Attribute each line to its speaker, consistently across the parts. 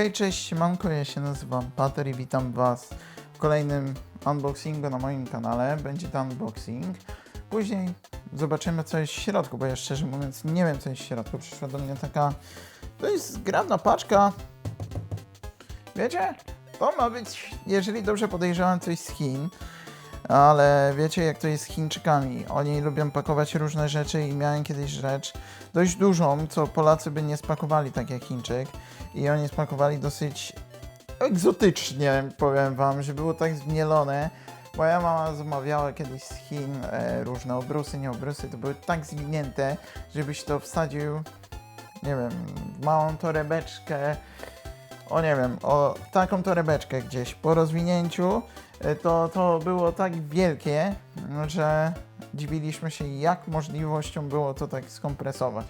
Speaker 1: Hej, cześć, siemanko, ja się nazywam Pater i witam Was w kolejnym unboxingu na moim kanale. Będzie to unboxing. Później zobaczymy co jest w środku, bo ja szczerze mówiąc nie wiem co jest w środku. Przyszła do mnie taka, to jest zgrabna paczka. Wiecie, to ma być, jeżeli dobrze podejrzewam, coś z Chin. Ale wiecie jak to jest z Chińczykami. Oni lubią pakować różne rzeczy i miałem kiedyś rzecz dość dużą, co Polacy by nie spakowali tak jak Chińczyk. I oni spakowali dosyć egzotycznie, powiem wam, że było tak zmielone. Moja mama zamawiała kiedyś z Chin e, różne obrusy, nie obrusy, to były tak zwinięte, żebyś to wsadził, nie wiem, w małą torebeczkę, o nie wiem, o taką torebeczkę gdzieś po rozwinięciu, to, to było tak wielkie, że dziwiliśmy się, jak możliwością było to tak skompresować.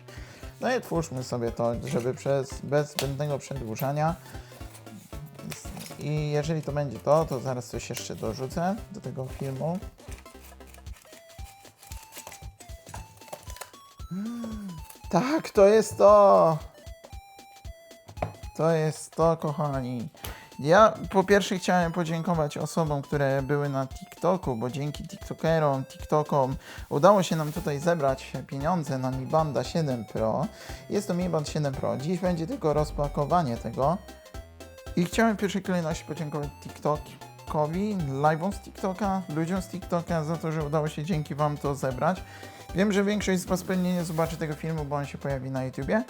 Speaker 1: No i otwórzmy sobie to, żeby przez, bez zbędnego przedłużania. I jeżeli to będzie to, to zaraz coś jeszcze dorzucę do tego filmu. Mm, Tak, to jest to! To jest to, kochani. Ja po pierwsze chciałem podziękować osobom, które były na TikToku, bo dzięki TikTokerom, TikTokom udało się nam tutaj zebrać pieniądze na Mi Banda 7 Pro. Jest to Mi Band 7 Pro. Dziś będzie tylko rozpakowanie tego. I chciałem w pierwszej kolejności podziękować TikTokowi, live'om z TikToka, ludziom z TikToka za to, że udało się dzięki Wam to zebrać. Wiem, że większość z Was pewnie nie zobaczy tego filmu, bo on się pojawi na YouTubie,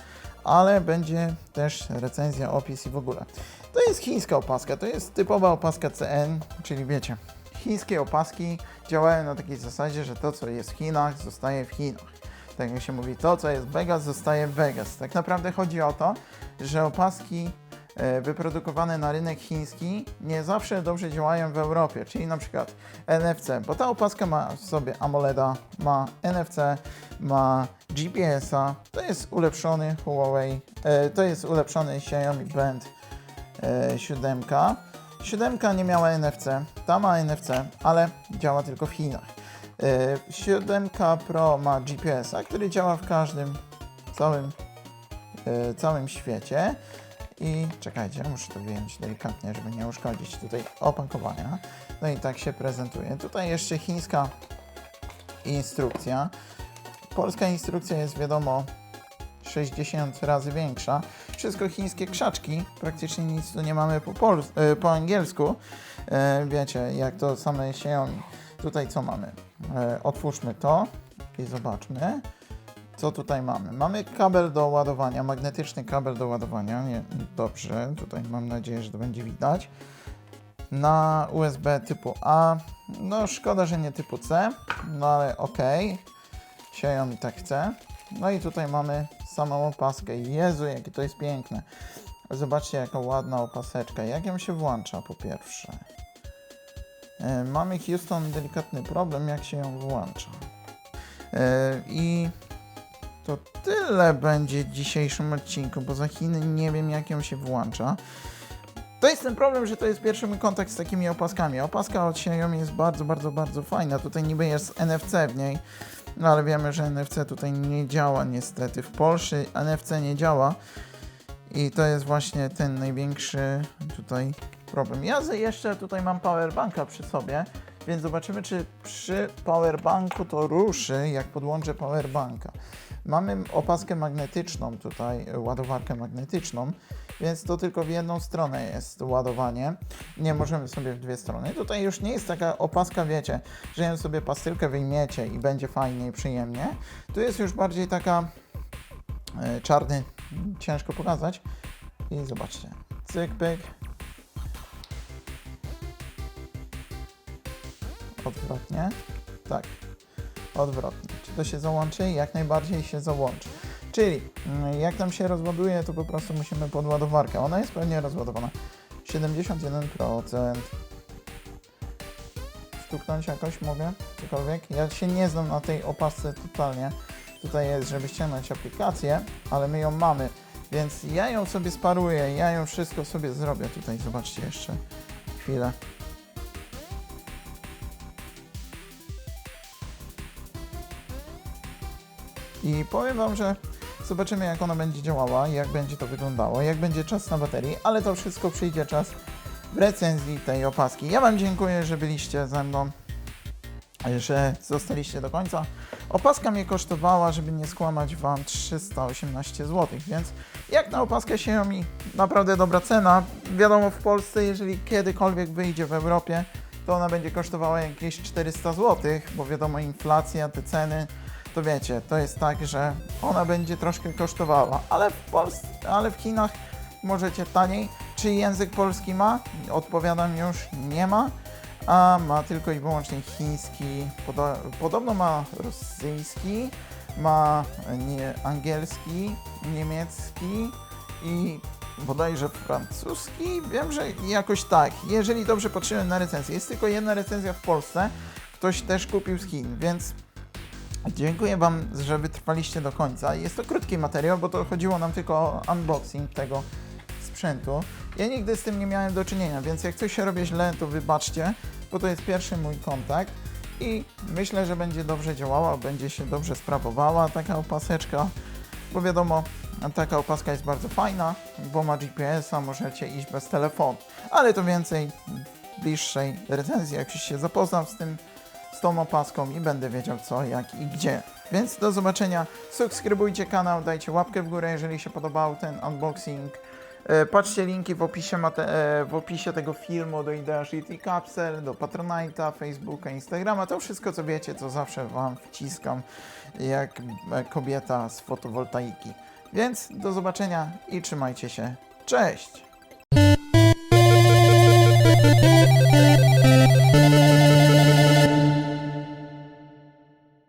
Speaker 1: ale będzie też recenzja, opis i w ogóle. To jest chińska opaska, to jest typowa opaska CN, czyli wiecie, chińskie opaski działają na takiej zasadzie, że to co jest w Chinach zostaje w Chinach. Tak jak się mówi, to co jest Vegas zostaje w Vegas. Tak naprawdę chodzi o to, że opaski wyprodukowane na rynek chiński nie zawsze dobrze działają w Europie, czyli na przykład NFC, bo ta opaska ma w sobie AMOLEDa, ma NFC, ma GPS-a, to jest ulepszony Huawei, e, to jest ulepszony Xiaomi Band e, 7. 7 nie miała NFC, ta ma NFC, ale działa tylko w Chinach. E, 7 Pro ma GPS-a, który działa w każdym całym, e, całym świecie. I czekajcie, muszę to wyjąć delikatnie, żeby nie uszkodzić tutaj opakowania. No i tak się prezentuje. Tutaj jeszcze chińska instrukcja. Polska instrukcja jest wiadomo 60 razy większa. Wszystko chińskie krzaczki, praktycznie nic tu nie mamy po, pol- e, po angielsku. E, wiecie, jak to same Xiaomi. Tutaj co mamy? E, otwórzmy to i zobaczmy. Co tutaj mamy? Mamy kabel do ładowania, magnetyczny kabel do ładowania. Nie, dobrze, tutaj mam nadzieję, że to będzie widać. Na USB typu A. No szkoda, że nie typu C, no ale okej. Xiaomi tak chce. No i tutaj mamy samą opaskę. Jezu, jakie to jest piękne. Zobaczcie, jaka ładna opaseczka. Jak ją się włącza po pierwsze? E, Mamy Houston delikatny problem, jak się ją włącza. E, I to tyle będzie w dzisiejszym odcinku, bo za Chiny nie wiem, jak ją się włącza. To jest ten problem, że to jest pierwszy mój kontakt z takimi opaskami. Opaska od Xiaomi jest bardzo, bardzo, bardzo fajna. Tutaj niby jest NFC w niej, no ale wiemy, że NFC tutaj nie działa niestety. W Polsce NFC nie działa i to jest właśnie ten największy tutaj problem. Ja ze- jeszcze tutaj mam powerbanka przy sobie, więc zobaczymy, czy przy powerbanku to ruszy, jak podłączę powerbanka. Mamy opaskę magnetyczną tutaj, ładowarkę magnetyczną, więc to tylko w jedną stronę jest ładowanie. Nie możemy sobie w dwie strony. Tutaj już nie jest taka opaska, wiecie, że ją sobie pastylkę wyjmiecie i będzie fajnie i przyjemnie. Tu jest już bardziej taka e, czarny, ciężko pokazać. I zobaczcie, cyk, pyk. Odwrotnie. Tak, odwrotnie. Czy to się załączy? Jak najbardziej się załączy. Czyli mm, jak nam się rozładuje, to po prostu musimy pod ładowarkę. Ona jest pewnie rozładowana. 71%. Stuknąć jakoś mogę? Cokolwiek? Ja się nie znam na tej opasce totalnie. Tutaj jest, żeby ściągnąć aplikację, ale my ją mamy. Więc ja ją sobie sparuję, ja ją wszystko sobie zrobię. Tutaj zobaczcie jeszcze chwilę. I powiem Wam, że Zobaczymy, jak ona będzie działała, jak będzie to wyglądało, jak będzie czas na baterii, ale to wszystko przyjdzie czas w recenzji tej opaski. Ja Wam dziękuję, że byliście ze mną, że zostaliście do końca. Opaska mnie kosztowała, żeby nie skłamać Wam, 318 zł, więc jak na opaskę Xiaomi, naprawdę dobra cena. Wiadomo, w Polsce, jeżeli kiedykolwiek wyjdzie w Europie, to ona będzie kosztowała jakieś 400 zł, bo wiadomo, inflacja, te ceny, to wiecie, to jest tak, że ona będzie troszkę kosztowała, ale w Polsce, ale w Chinach możecie taniej. Czy język polski ma? Odpowiadam już, nie ma, a ma tylko i wyłącznie chiński, podo- podobno ma rosyjski, ma nie, angielski, niemiecki i bodajże francuski. Wiem, że jakoś tak. Jeżeli dobrze patrzyłem na recenzję, jest tylko jedna recenzja w Polsce. Ktoś też kupił z Chin, więc dziękuję Wam, że wytrwaliście do końca. Jest to krótki materiał, bo to chodziło nam tylko o unboxing tego sprzętu. Ja nigdy z tym nie miałem do czynienia, więc jak coś się robi źle, to wybaczcie, bo to jest pierwszy mój kontakt i myślę, że będzie dobrze działała, będzie się dobrze sprawowała taka opaseczka, bo wiadomo, taka opaska jest bardzo fajna, bo ma GPS-a, możecie iść bez telefonu, ale to więcej w bliższej recenzji, jak już się zapoznam z tym, z tą opaską i będę wiedział co, jak i gdzie. Więc do zobaczenia, subskrybujcie kanał, dajcie łapkę w górę, jeżeli się podobał ten unboxing. E, Patrzcie linki w opisie, e, w opisie tego filmu do Idea i Capsel, do Patronite'a, Facebooka, Instagrama. To wszystko co wiecie, co zawsze Wam wciskam jak kobieta z fotowoltaiki. Więc do zobaczenia i trzymajcie się. Cześć!